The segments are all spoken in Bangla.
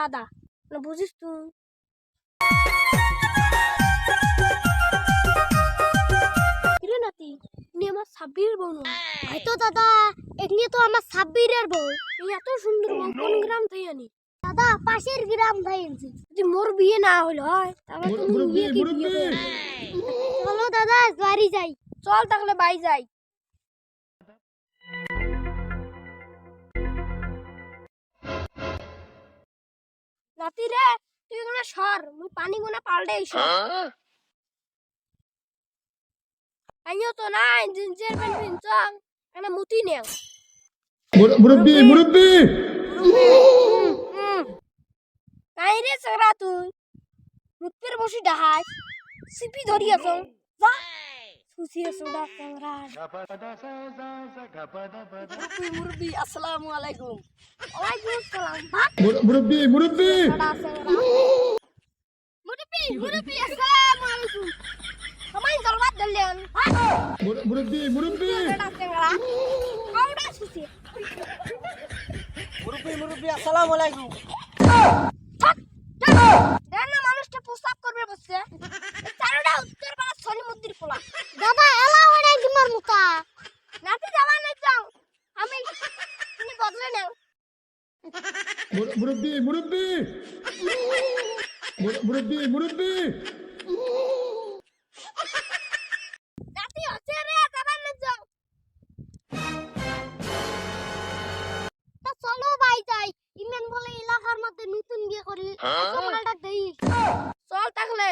আলাদা না বুঝিস তুই? নাতি ইনি আমার সাব্বিরের বউ নয়? হয়তো দাদা এমনি তো আমার সাব্বিরের বউ। এত সুন্দর বউ কোন গ্রাম থেকে আনি। দাদা পাশের গ্রাম থেকে আনছি। যদি মোর বিয়ে না হইল হয় তাহলে তুমি বিয়ে কি বিয়ে। চলো দাদা বাড়ি যাই। চল তাহলে বাড়ি যাই। নাতি রে তুই কোনা সর মুই পানি কোনা পাল্টে এসো। আইও তো নাই জিন্সের প্যান্ট পিনছ এখানে মুতি নেও। মুরব্বী মুরব্বী। কাই রে সগরা তুই মুতির বসি ডাহাস সিপি ধরি আছো যা সুসি সোডা সগরা মুরবি আসসালামু আলাইকুম। ওয়ালাইকুম আসসালাম। মুরব্বী মুরব্বী! সোডা সগরা মুরবি মুরবি আসসালামু আলাইকুম। সবাই জলবাত দিলেন মুরব্বী মুরব্বী! কাউডা সুসি মুরব্বী মুরব্বী আসসালামু আলাইকুম। মানুষটা প্রস্তাব করবে বসছে। চারোটা উত্তর শনি মন্দির খোলা। দাদা এলা ওরে তোমার মুখা নাতি যাবা না যাও। আমি তুমি বদলে নাও। মুরব্বী মুরব্বী! মুরব্বী মুরব্বী! নাতি হচ্ছে রে যাবা না তা চলো ভাই যাই ইমেন বলে এলাকার মধ্যে নতুন বিয়ে করলি চশমাটা দেই। চল তাহলে।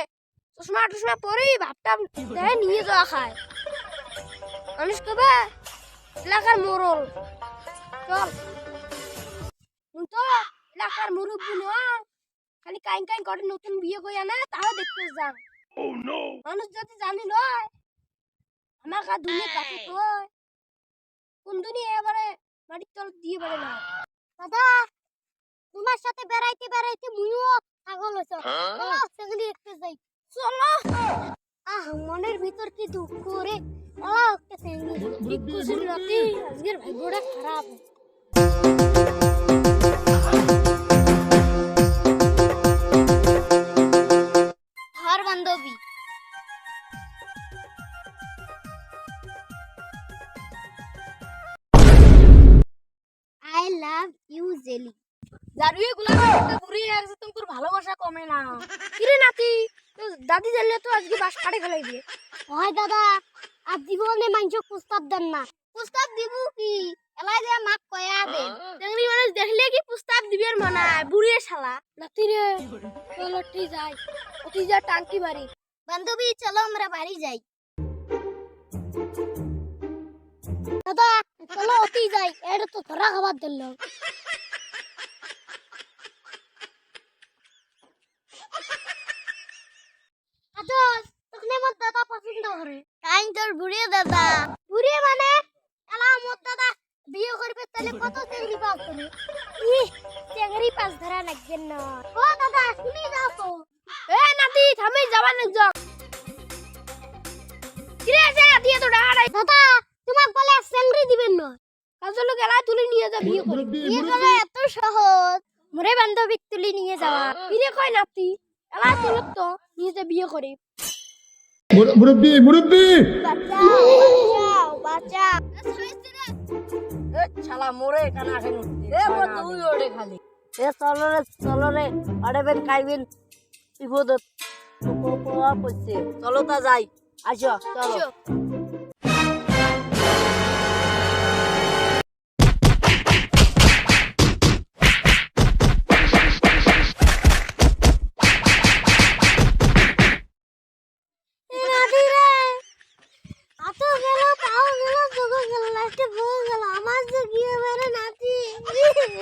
চশমা টশমা পরেই ভাবটা দেয় নিয়ে যাওয়া খায়। মানুষ কবে? এলাকার মোরল। চল। তো এলাকার মুরব্বী নয়? খালি কাইন কাইন করে নতুন বিয়ে করে আনে তাও দেখতে যান। মানুষ যদি জানি নয় আমার কা দুনিয়া কাছে তো কোন দুনিয়া এবারে মাটির তল দিয়ে বেড়ে না? দাদা তোমার সাথে বেড়াইতে বেড়াইতে মুইও পাগল হইছ মনের ভিতর কি দুঃখ রে চলো একটা সেগুলি ঠিক খুশির রাতে আজকের ভাগ্যটা খারাপ ধর বান্ধবী আই লাভ ইউ জেলি জারুয়ে গুলাম বুড়ি একদম তুমি তোর ভালোবাসা কমে না। কিরে নাতি দাদি জানলে তো আজকে বাস কাটে ফেলাই দিয়ে। হয় দাদা আর জীবনে মানুষ প্রস্তাব দেন না। প্রস্তাব দিব কি? এলাই যে মাক কয়া দে। তেমনি মানুষ দেখলে কি প্রস্তাব দিবের মানায়? বুড়িয়ে শালা। নাতি রে ঠিক যাই। অতি যা টাঙ্কি বাড়ি বান্ধবী চলো আমরা বাড়ি যাই। দাদা চলো অতি যাই। এটা তো ধরা খাবার দিল। আমার দাদা পছন্দ করে কাইন তোর বুড়িয়ে দাদা। বুড়িয়ে মানে? এলা আমার দাদা বিয়ে করবে তাহলে কত চেংড়ি পাস করে ইহ চেংড়ি পাস ধরা লাগবে না। ও দাদা শুনি যাও তো। এ নাতি থামি যাবা না যাও। কিরে আছে নাতি এত দাদা তোমাক বলে চেংড়ি দিবেন না। কাজল গেলা তুলে নিয়ে যা বিয়ে করে। বিয়ে করা এত সহজ। মোরে বান্ধবী তুলি নিয়ে যাওয়া কিরে কয় নাতি? এলা চলো তো নিজে বিয়ে করি মুরব্বি মুরব্বি বাঁচাও বাঁচাও এ শালা মোরে কানা খাইনু এ মো তুই ওড়ে খালি এ চলো রে চলো রে আড়েবেন খাইবেন বিপদত পোয়া পড়ছে চলো তা যাই আসো চলো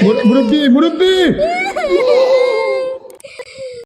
গেল আমার যে গিয়ে মেরে নাতি মুরব্বী মুরব্বী